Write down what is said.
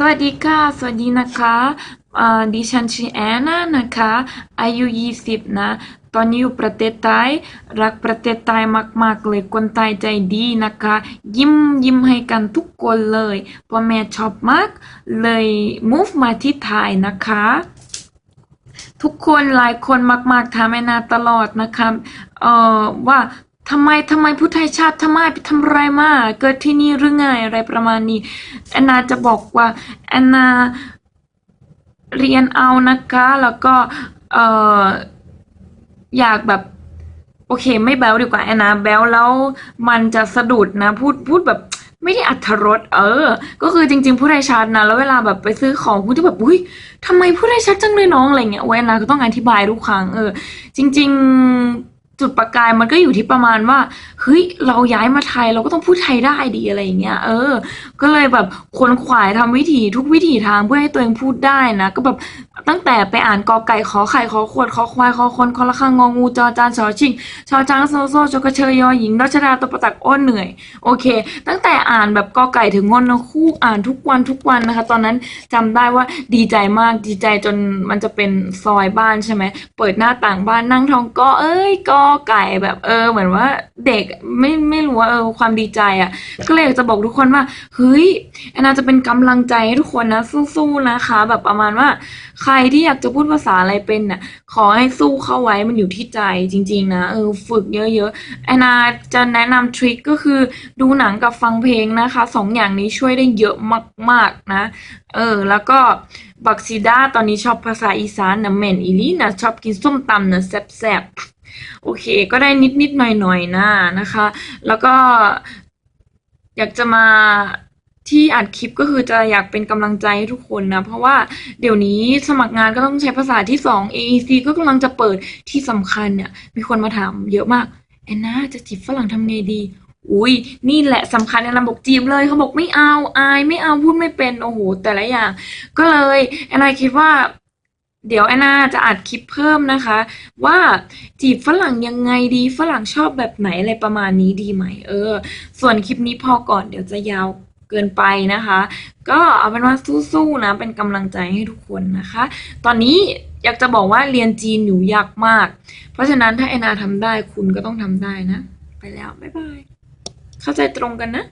สวัสดีค่ะ สวัสดีนะคะดิฉันชื่อแอนนานะคะ อายุ 20 นะ ตอนนี้อยู่ประเทศไทย รักประเทศไทยมาก ๆ เลย คนไทยใจดีนะคะ ยิ้มยิ้มให้กันทุกคนเลยพ่อแม่ชอบมาก เลย move มาที่ไทยนะคะ ทุกคนหลายคนมาก ๆถามแอนนาตลอดนะคะ เอ่อว่า ทำไมทำไมผู้ไทยชาติทำไมไปทำไรมา เกิดที่นี่หรือไงอะไรประมาณนี้แอนนาจะบอกว่าแอนนาเรียนเอานะคะ แล้วก็เอ่ออยากแบบ โอเค ไม่แบลดีกว่าแอนนาแบลแล้วมันจะสะดุดนะ พูดพูดแบบไม่ได้อัธรสเออ ก็คือจริง ๆ ผู้ไทยชัดนะ แล้วเวลาแบบไปซื้อของคุณจะแบบอุ้ยทำไมผู้ไทยชัดจังเลยน้องอะไรเงี้ยโอ้ยแอนนาก็ต้องอธิบายทุกครั้งเออ จริง ๆ จุดประกายมันก็อยู่ที่ประมาณว่าเฮ้ยเราย้ายมาไทยเราก็ต้องพูดไทยได้ดีอะไรอย่างเงี้ยเออ ก็เลยแบบคนขวายทำวิธีทุกวิถีทางเพื่อให้ตัวเองพูดได้นะก็แบบตั้งแต่ไปอ่านกอไก่ขอไข่ขอขวดขอควายขอคนคอละข้างงองูจอจานชอชิงชอช้างโซโซจกเชยยอหญิงรัชดาตประตักอ้นเหนื่อย โอเค ตั้งแต่อ่านแบบกอไก่ถึงงอนนคู่อ่านทุกวันทุกวันนะคะ ตอนนั้นจำได้ว่าดีใจมากดีใจจนมันจะเป็นซอยบ้านใช่ไหมเปิดหน้าต่างบ้านนั่งท้องก็เอ้ยกอไก่แบบเออ เหมือนว่าเด็กไม่ไม่รู้ว่าเออความดีใจอะ่ะ ก็เลยอยากจะบอกทุกคนว่าเฮ้ยแอนนาจะเป็นกำลังใจให้ทุกคนนะสู้ๆนะคะ แบบประมาณว่า ใครที่อยากจะพูดภาษาอะไรเป็นน่ะ ขอให้สู้เข้าไว้มันอยู่ที่ใจจริง ๆ นะเออฝึกเยอะๆแอนนาจะแนะนำทริคก็คือดูหนังกับฟังเพลงนะคะสองอย่างนี้ช่วยได้เยอะมาก ๆ นะ เออ แล้วก็บักซิด้าตอนนี้ชอบภาษาอีสานนะแม่นอีลีนะชอบกินส้มตำนะแซ่บๆ โอเค ก็ได้นิดๆหน่อยๆนะนะคะ แล้วก็อยากจะมาที่อัดคลิปก็คือจะอยากเป็นกำลังใจให้ทุกคนนะ เพราะว่าเดี๋ยวนี้สมัครงานก็ต้องใช้ภาษาที่สอง AEC ก็กำลังจะเปิดที่สำคัญเนี่ย มีคนมาถามเยอะมากแอนนาจะจีบฝรั่งทำไงดี อุ้ยนี่แหละสำคัญแอนนาบอกจีบเลยเขาบอกไม่เอาอายไม่เอาพูดไม่เป็นโอ้โหแต่ละอย่าง ก็เลยแอนนาคิดว่า เดี๋ยวแอนนาจะอัดคลิปเพิ่มนะคะ ว่าจีบฝรั่งยังไงดีฝรั่งชอบแบบไหนอะไรประมาณนี้ดีไหมเออ ส่วนคลิปนี้พอก่อนเดี๋ยวจะยาวเกินไปนะคะ ก็เอาเป็นว่าสู้ๆนะ เป็นกำลังใจให้ทุกคนนะคะ ตอนนี้อยากจะบอกว่าเรียนจีนอยู่ยากมาก เพราะฉะนั้นถ้าแอนนาทำได้คุณก็ต้องทำได้นะ ไปแล้ว บ๊ายบาย เข้าใจตรงกันนะ